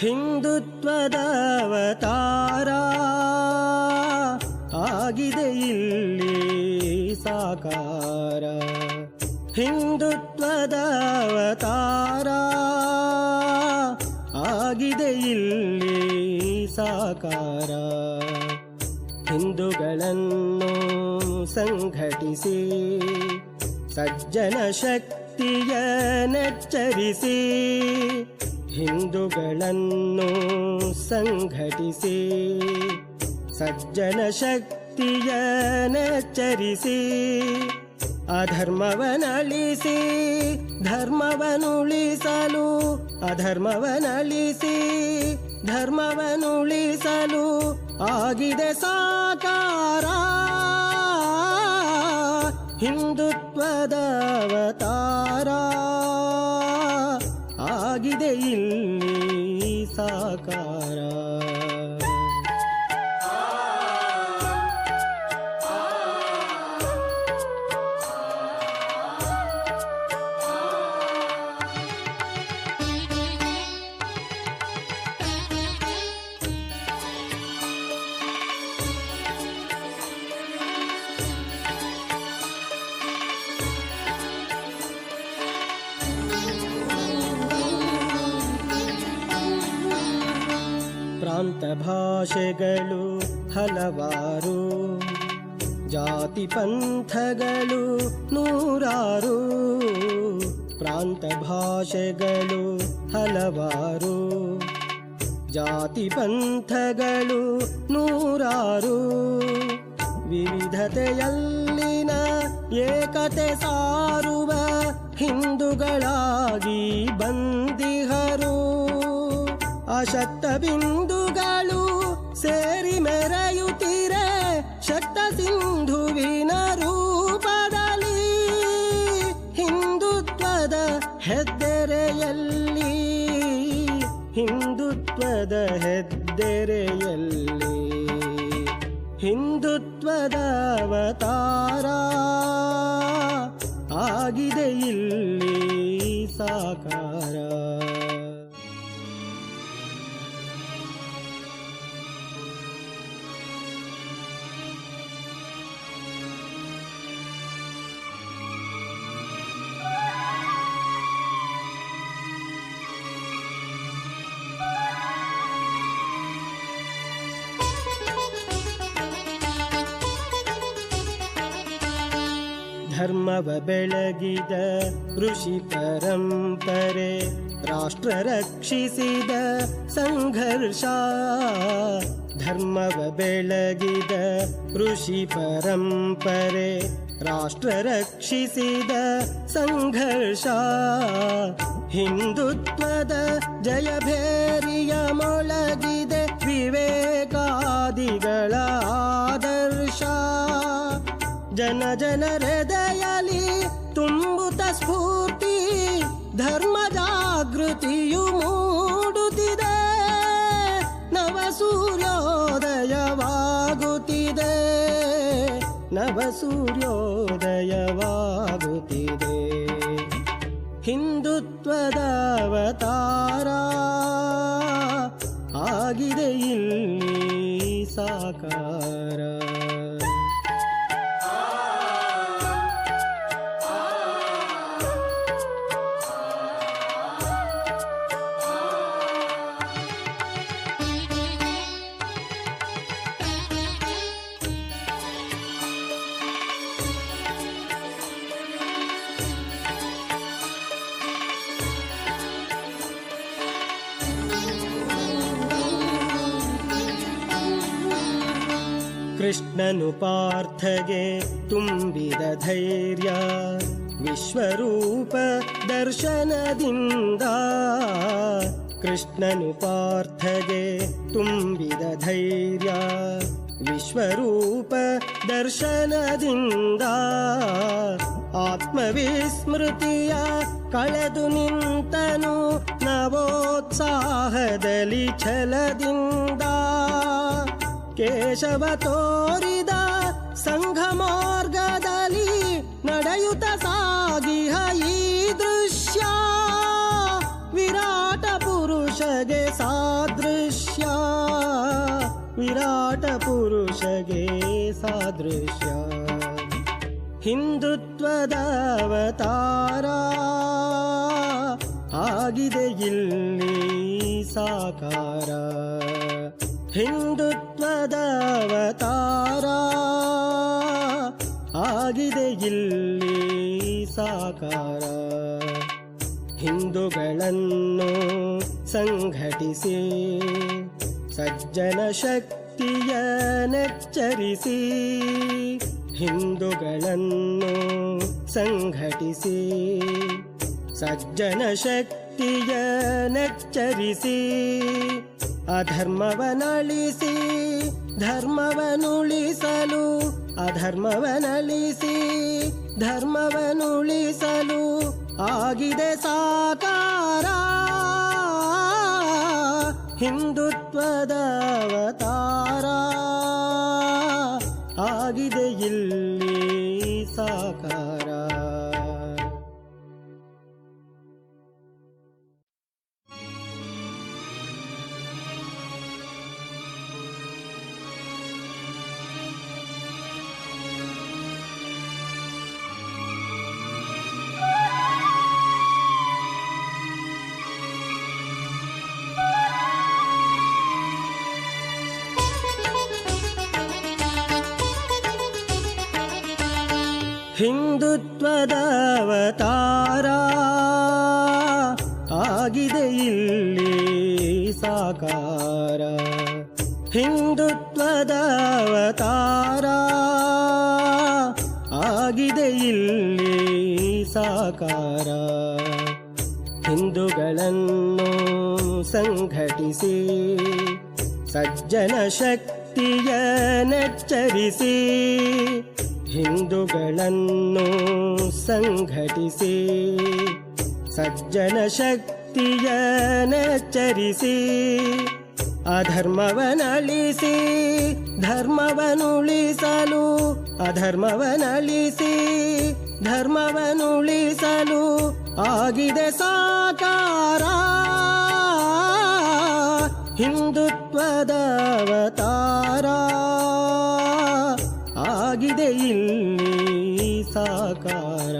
ಹಿಂದುತ್ವದ ಅವತಾರ ಆಗಿದೆ ಇಲ್ಲಿ ಸಾಕಾರ. ಹಿಂದುತ್ವದವತಾರ. ಆಗಿದೆ ಇಲ್ಲಿ ಸಾಕಾರ. ಹಿಂದೂಗಳನ್ನು ಸಂಘಟಿಸಿ ಸಜ್ಜನ ಶಕ್ತಿಯ ನೆಚ್ಚರಿಸಿ ಹಿಂದೂಗಳನ್ನು ಸಂಘಟಿಸಿ ಸಜ್ಜನ ಶಕ್ತಿಯ ನಚ್ಚರಿಸಿ ಅಧರ್ಮವನಳಿಸಿ ಧರ್ಮವನುಳಿಸಲು ಅಧರ್ಮವನಳಿಸಿ ಧರ್ಮವನುಳಿಸಲು ಆಗಿದೆ ಸಾಕಾರ. ಹಿಂದುತ್ವದ ಅವತಾರ. ಸಾಕಾರ ಭಾಷೆಗಳು ಹಲವಾರು, ಜಾತಿ ಪಂಥಗಳು ನೂರಾರು, ಪ್ರಾಂತ ಭಾಷೆಗಳು ಹಲವಾರು, ಜಾತಿ ಪಂಥಗಳು ನೂರಾರು. ವಿವಿಧತೆಯಲ್ಲಿನ ಏಕತೆ ಸಾರುವ ಹಿಂದುಗಳಾಗಿ ಬಂದಿಹರು. ಅಶಕ್ತ ಬಿಂದುಗಳು ಸೇರಿ ಮೆರೆಯುತ್ತೀರೆ ಶಕ್ತ ಸಿಂಧುವಿನ ರೂಪದಲ್ಲಿ. ಹಿಂದುತ್ವದ ಹೆದ್ದೆರೆಯಲ್ಲಿ ಹಿಂದುತ್ವದ ಹೆದ್ದೆರೆಯಲ್ಲಿ ಹಿಂದುತ್ವದ ಅವತಾರ ಆಗಿದೆ ಇಲ್ಲಿ ಸಾಕಾರ. ಧರ್ಮವ ಬೆಳಗಿದ ಋಷಿ ಪರಂಪರೆ, ರಾಷ್ಟ್ರ ರಕ್ಷಿಸಿದ ಸಂಘರ್ಷ. ಧರ್ಮವ ಬೆಳಗಿದ ಋಷಿ ಪರಂಪರೆ, ರಾಷ್ಟ್ರ ರಕ್ಷಿಸಿದ ಸಂಘರ್ಷ. ಹಿಂದುತ್ವದ ಜಯಭೇರಿಯ ಮೊಳಗಿದೆ ವಿವೇಕಾದಿಗಳ ಜನ ಜನ ಹೃದಯಲಿ ತುಂಬುತ ಸ್ಫೂರ್ತಿ, ಧರ್ಮ ಜಾಗೃತಿಯು ಮೂಡುತ್ತಿದೆ. ನವ ಸೂರ್ಯೋದಯವಾಗುತ್ತಿದೆ. ನವ ಸೂರ್ಯೋದಯವಾಗುತ್ತಿದೆ. ಹಿಂದುತ್ವದ ಅವತಾರ ಆಗಿದೆ ಇಲ್ಲಿ ಸಾಕಾರ. ಕೃಷ್ಣನು ಪಾರ್ಥಗೆ ತುಂಬಿದ ಧೈರ್ಯ, ವಿಶ್ವರೂಪ ದರ್ಶನದಿಂದ ಕೃಷ್ಣನು ಪಾರ್ಥಗೆ ತುಂಬಿದ ಧೈರ್ಯ, ವಿಶ್ವರೂಪ ದರ್ಶನದಿಂದ ಆತ್ಮವಿಸ್ಮೃತಿಯ ಕಳೆದು ನಿಂತನು ನವೋತ್ಸಾಹದಲ್ಲಿ ಛಲದಿಂದ ಕೇಶವ ತೋರಿದ ಸಂಘ ಮಾರ್ಗದಲ್ಲಿ ನಡೆಯುತ್ತ ಸಾಗಿಹ ಈ ದೃಶ್ಯ. ವಿರಾಟ ಪುರುಷಗೆ ಸಾದೃಶ್ಯ. ವಿರಾಟ ಪುರುಷಗೆ ಸಾದೃಶ್ಯ. ಹಿಂದುತ್ವದ ಅವತಾರ ಆಗಿದೆ ಇಲ್ಲಿ ಸಾಕಾರ. ಹಿಂದುತ್ವದ ಆಗಿದೆ ಇಲ್ಲಿ ಸಾಕಾರ. ಹಿಂದೂಗಳನ್ನು ಸಂಘಟಿಸಿ ಸಜ್ಜನ ಶಕ್ತಿಯ ನೆಚ್ಚರಿಸಿ ಹಿಂದೂಗಳನ್ನು ಸಂಘಟಿಸಿ ಸಜ್ಜನ ಶಕ್ತಿಯ ನೆಚ್ಚರಿಸಿ ಅಧರ್ಮವನಳಿಸಿ ಧರ್ಮವನುಳಿಸಲು ಅಧರ್ಮವನಳಿಸಿ ಧರ್ಮವನುಳಿಸಲು ಆಗಿದೆ ಸಾಕಾರ. ಹಿಂದುತ್ವದ ಅವತಾರ ಆಗಿದೆ ಇಲ್ಲಿ ಸಾಕಾರ. ಹಿಂದುತ್ವದ ಅವತಾರ ಆಗಿದೆ ಇಲ್ಲಿ ಸಾಕಾರ. ಹಿಂದುತ್ವದ ಅವತಾರ ಆಗಿದೆ ಇಲ್ಲಿ ಸಾಕಾರ. ಹಿಂದೂಗಳನ್ನು ಸಂಘಟಿಸಿ, ಸಜ್ಜನ ಶಕ್ತಿಯ ನೆಚ್ಚರಿಸಿ ಹಿಂದೂಗಳನ್ನು ಸಂಘಟಿಸಿ ಸಜ್ಜನ ಶಕ್ತಿಯ ನಚ್ಚರಿಸಿ ಅಧರ್ಮವನಳಿಸಿ ಧರ್ಮವನುಳಿಸಲು ಅಧರ್ಮವನಳಿಸಿ ಧರ್ಮವನುಳಿಸಲು ಆಗಿದೆ ಸಾಕಾರ. ಹಿಂದುತ್ವದ ಅವತಾರ. ಆಗಿದೆ ಇಲ್ಲಿ ಸಾಕಾರ.